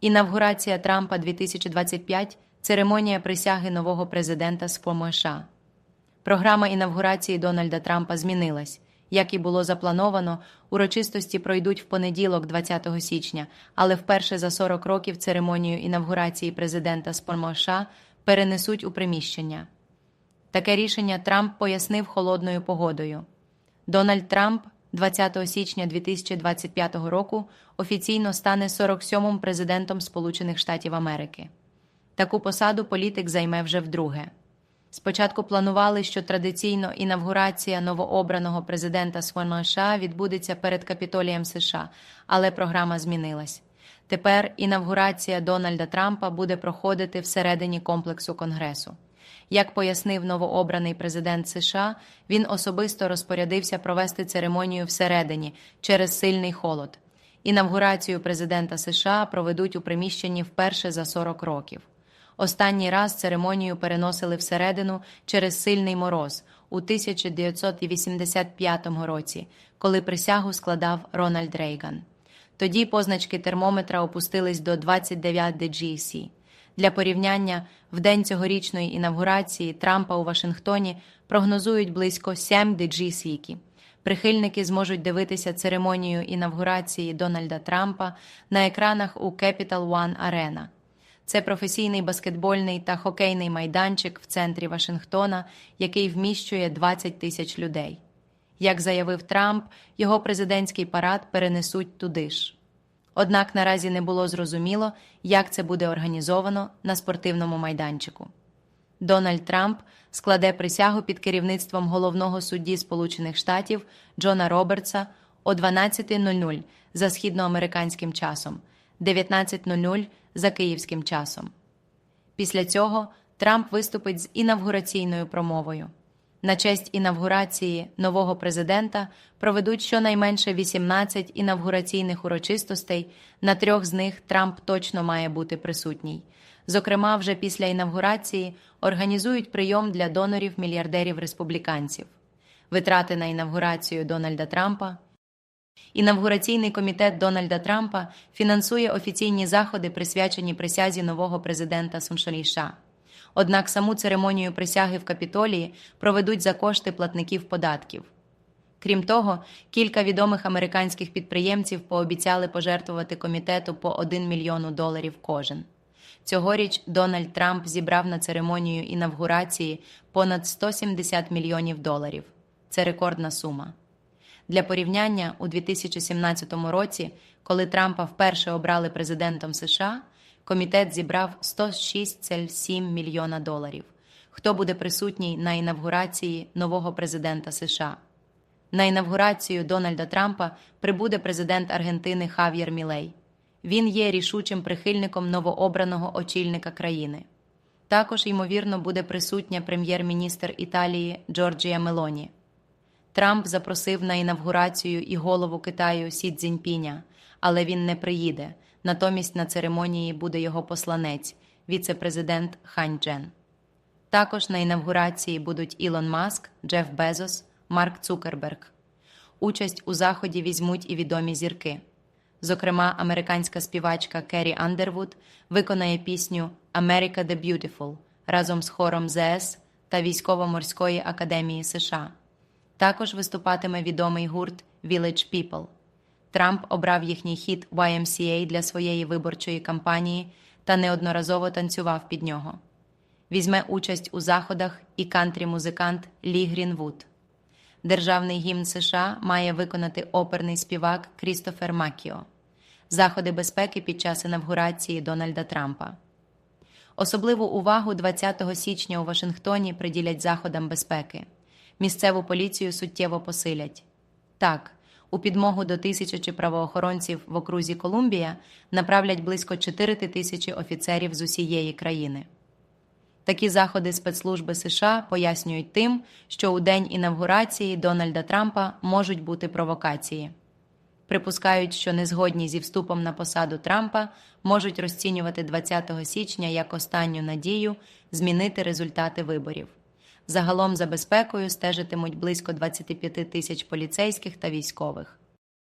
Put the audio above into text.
Інавгурація Трампа 2025 церемонія присяги нового президента з США. Програма інавгурації Дональда Трампа змінилась. Як і було заплановано, урочистості пройдуть в понеділок, 20 січня, але вперше за 40 років церемонію інавгурації президента з США перенесуть у приміщення. Таке рішення Трамп пояснив холодною погодою. Дональд Трамп 20 січня 2025 року офіційно стане 47-м президентом Сполучених Штатів Америки. Таку посаду політик займе вже вдруге. Спочатку планували, що традиційно інавгурація новообраного президента США відбудеться перед капітолієм США, але програма змінилась. Тепер інавгурація Дональда Трампа буде проходити всередині комплексу Конгресу. Як пояснив новообраний президент США, він особисто розпорядився провести церемонію всередині через сильний холод. Інавгурацію президента США проведуть у приміщенні вперше за 40 років. Останній раз церемонію переносили всередину через сильний мороз у 1985 році, коли присягу складав Рональд Рейган. Тоді позначки термометра опустились до 29 DGC. Для порівняння, в день цьогорічної інавгурації Трампа у Вашингтоні прогнозують близько 7 DGC. Прихильники зможуть дивитися церемонію інавгурації Дональда Трампа на екранах у Capital One Arena. Це професійний баскетбольний та хокейний майданчик в центрі Вашингтона, який вміщує 20 тисяч людей. Як заявив Трамп, його президентський парад перенесуть туди ж. Однак наразі не було зрозуміло, як це буде організовано на спортивному майданчику. Дональд Трамп складе присягу під керівництвом головного судді Сполучених Штатів Джона Робертса о 12.00 за східноамериканським часом, 19.00 за київським часом. Після цього Трамп виступить з інавгураційною промовою. На честь інавгурації нового президента проведуть щонайменше 18 інавгураційних урочистостей. На трьох з них Трамп точно має бути присутній. Зокрема, вже після інавгурації організують прийом для донорів мільярдерів республіканців. Витрати на інавгурацію Дональда Трампа. Інавгураційний комітет Дональда Трампа фінансує офіційні заходи, присвячені присязі нового президента Суншаліша. Однак саму церемонію присяги в капітолії проведуть за кошти платників податків. Крім того, кілька відомих американських підприємців пообіцяли пожертвувати комітету по 1 мільйону доларів кожен. Цьогоріч Дональд Трамп зібрав на церемонію інавгурації понад 170 мільйонів доларів. Це рекордна сума. Для порівняння у 2017 році, коли Трампа вперше обрали президентом США, комітет зібрав 106,7 мільйона доларів. Хто буде присутній на інавгурації нового президента США? На інавгурацію Дональда Трампа прибуде президент Аргентини Хав'єр Мілей. Він є рішучим прихильником новообраного очільника країни. Також, ймовірно, буде присутня прем'єр-міністр Італії Джорджія Мелоні. Трамп запросив на інавгурацію і голову Китаю Сі Цзіньпіня, але він не приїде. Натомість на церемонії буде його посланець, віце-президент Хань Джен. Також на інавгурації будуть Ілон Маск, Джеф Безос, Марк Цукерберг. Участь у заході візьмуть і відомі зірки. Зокрема, американська співачка Керрі Андервуд виконає пісню America the Beautiful разом з хором ЗС та Військово-морської академії США. Також виступатиме відомий гурт Village People. Трамп обрав їхній хіт YMCA для своєї виборчої кампанії та неодноразово танцював під нього. Візьме участь у заходах і кантрі-музикант Лі Грінвуд. Державний гімн США має виконати оперний співак Крістофер Макіо. Заходи безпеки під час інавгурації Дональда Трампа. Особливу увагу 20 січня у Вашингтоні приділять заходам безпеки. Місцеву поліцію суттєво посилять. Так, у підмогу до тисячі правоохоронців в окрузі Колумбія направлять близько 4 тисячі офіцерів з усієї країни. Такі заходи спецслужби США пояснюють тим, що у день інавгурації Дональда Трампа можуть бути провокації. Припускають, що незгодні зі вступом на посаду Трампа можуть розцінювати 20 січня як останню надію змінити результати виборів. Загалом за безпекою стежитимуть близько 25 тисяч поліцейських та військових.